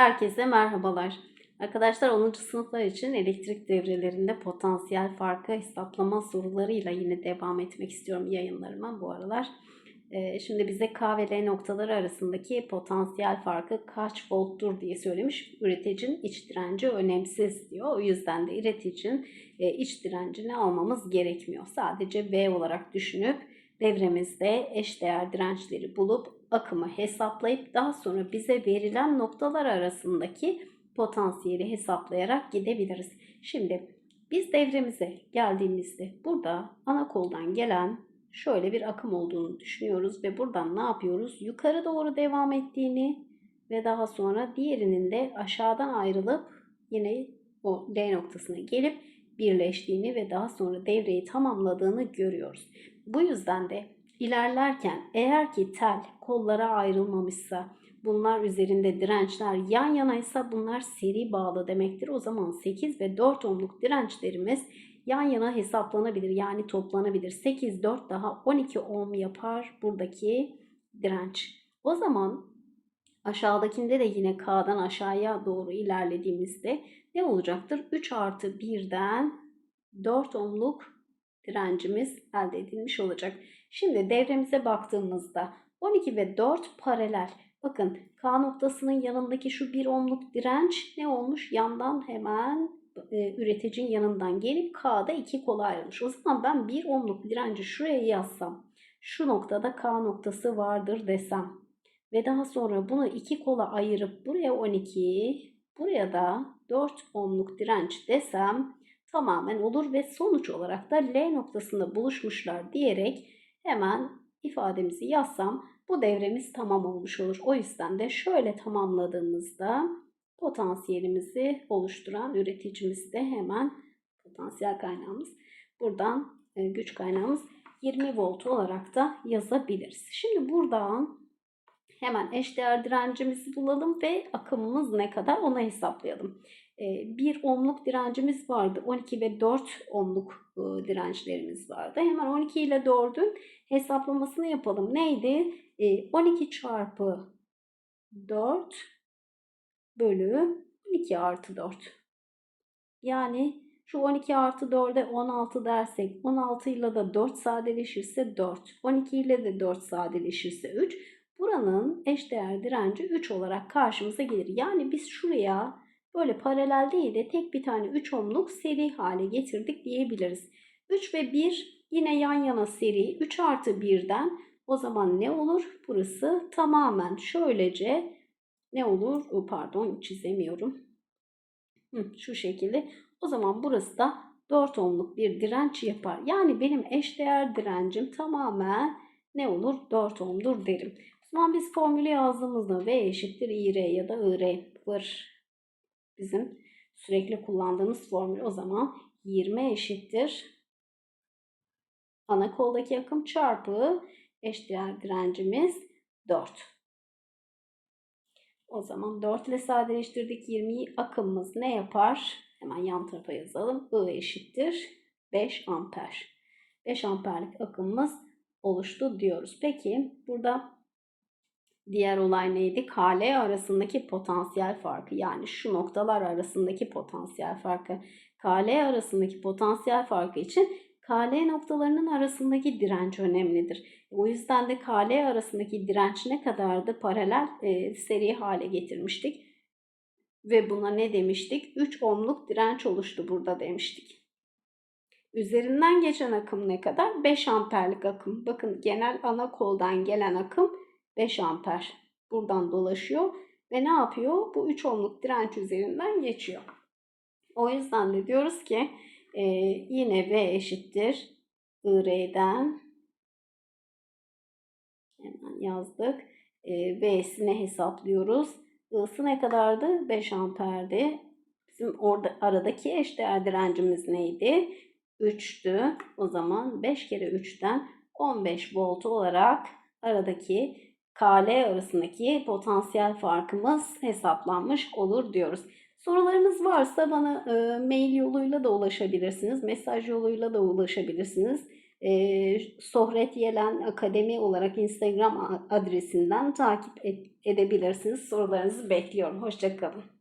Herkese merhabalar. Arkadaşlar 10. sınıflar için elektrik devrelerinde potansiyel farkı hesaplama sorularıyla yine devam etmek istiyorum yayınlarıma bu aralar. Ee, şimdi bize K ve L noktaları arasındaki potansiyel farkı kaç volttur diye söylemiş. Üreticinin iç direnci önemsiz diyor. O yüzden de üreticinin e, iç direncini almamız gerekmiyor. Sadece V olarak düşünüp devremizde eşdeğer dirençleri bulup akımı hesaplayıp daha sonra bize verilen noktalar arasındaki potansiyeli hesaplayarak gidebiliriz. Şimdi biz devremize geldiğimizde burada ana koldan gelen şöyle bir akım olduğunu düşünüyoruz ve buradan ne yapıyoruz? Yukarı doğru devam ettiğini ve daha sonra diğerinin de aşağıdan ayrılıp yine o D noktasına gelip birleştiğini ve daha sonra devreyi tamamladığını görüyoruz. Bu yüzden de ilerlerken eğer ki tel kollara ayrılmamışsa bunlar üzerinde dirençler yan yanaysa bunlar seri bağlı demektir. O zaman 8 ve 4 ohmluk dirençlerimiz yan yana hesaplanabilir yani toplanabilir. 8 4 daha 12 ohm yapar buradaki direnç. O zaman aşağıdakinde de yine K'dan aşağıya doğru ilerlediğimizde ne olacaktır? 3 artı 1'den 4 ohmluk direncimiz elde edilmiş olacak. Şimdi devremize baktığımızda 12 ve 4 paralel. Bakın K noktasının yanındaki şu 1 ohmluk direnç ne olmuş? Yandan hemen e, üreticinin yanından gelip K'da iki kola ayrılmış. O zaman ben 1 ohmluk direnci şuraya yazsam, şu noktada K noktası vardır desem ve daha sonra bunu iki kola ayırıp buraya 12, buraya da 4 ohmluk direnç desem tamamen olur ve sonuç olarak da L noktasında buluşmuşlar diyerek hemen ifademizi yazsam bu devremiz tamam olmuş olur. O yüzden de şöyle tamamladığımızda potansiyelimizi oluşturan üreticimiz de hemen potansiyel kaynağımız buradan e, güç kaynağımız 20 volt olarak da yazabiliriz. Şimdi buradan hemen eşdeğer direncimizi bulalım ve akımımız ne kadar onu hesaplayalım. 1 e, ohmluk direncimiz vardı. 12 ve 4 ohmluk e, dirençlerimiz vardı. Hemen 12 ile 4'ün hesaplamasını yapalım. Neydi? 12 çarpı 4 bölü 12 artı 4. Yani şu 12 artı 4'e 16 dersek 16 ile de 4 sadeleşirse 4. 12 ile de 4 sadeleşirse 3. Buranın eşdeğer direnci 3 olarak karşımıza gelir. Yani biz şuraya böyle paralel değil de tek bir tane 3 ohmluk seri hale getirdik diyebiliriz. 3 ve 1 yine yan yana seri 3 artı 1'den o zaman ne olur? Burası tamamen şöylece ne olur? Pardon çizemiyorum. Şu şekilde. O zaman burası da 4 ohmluk bir direnç yapar. Yani benim eşdeğer direncim tamamen ne olur? 4 ohmdur derim. O zaman biz formülü yazdığımızda V eşittir IR ya da IR var. Bizim sürekli kullandığımız formül o zaman 20 eşittir. Ana koldaki akım çarpı eşdeğer direncimiz 4. O zaman 4 ile sadeleştirdik 20'yi akımımız ne yapar? Hemen yan tarafa yazalım. I eşittir 5 amper. 5 amperlik akımımız oluştu diyoruz. Peki burada diğer olay neydi? KL arasındaki potansiyel farkı yani şu noktalar arasındaki potansiyel farkı. KL arasındaki potansiyel farkı için KL noktalarının arasındaki direnç önemlidir. O yüzden de KL arasındaki direnç ne kadardı? Paralel e, seri hale getirmiştik. Ve buna ne demiştik? 3 ohmluk direnç oluştu burada demiştik. Üzerinden geçen akım ne kadar? 5 amperlik akım. Bakın genel ana koldan gelen akım 5 amper. Buradan dolaşıyor ve ne yapıyor? Bu 3 ohmluk direnç üzerinden geçiyor. O yüzden de diyoruz ki e, yine V eşittir IR'den hemen yazdık. E, V'sini hesaplıyoruz. I'sı ne kadardı? 5 amperdi. Bizim orada aradaki eşdeğer direncimiz neydi? 3'tü. O zaman 5 kere 3'ten 15 volt olarak aradaki KL arasındaki potansiyel farkımız hesaplanmış olur diyoruz. Sorularınız varsa bana e, mail yoluyla da ulaşabilirsiniz. Mesaj yoluyla da ulaşabilirsiniz. e, Sohret Yelen Akademi olarak Instagram adresinden takip edebilirsiniz. Sorularınızı bekliyorum. Hoşçakalın.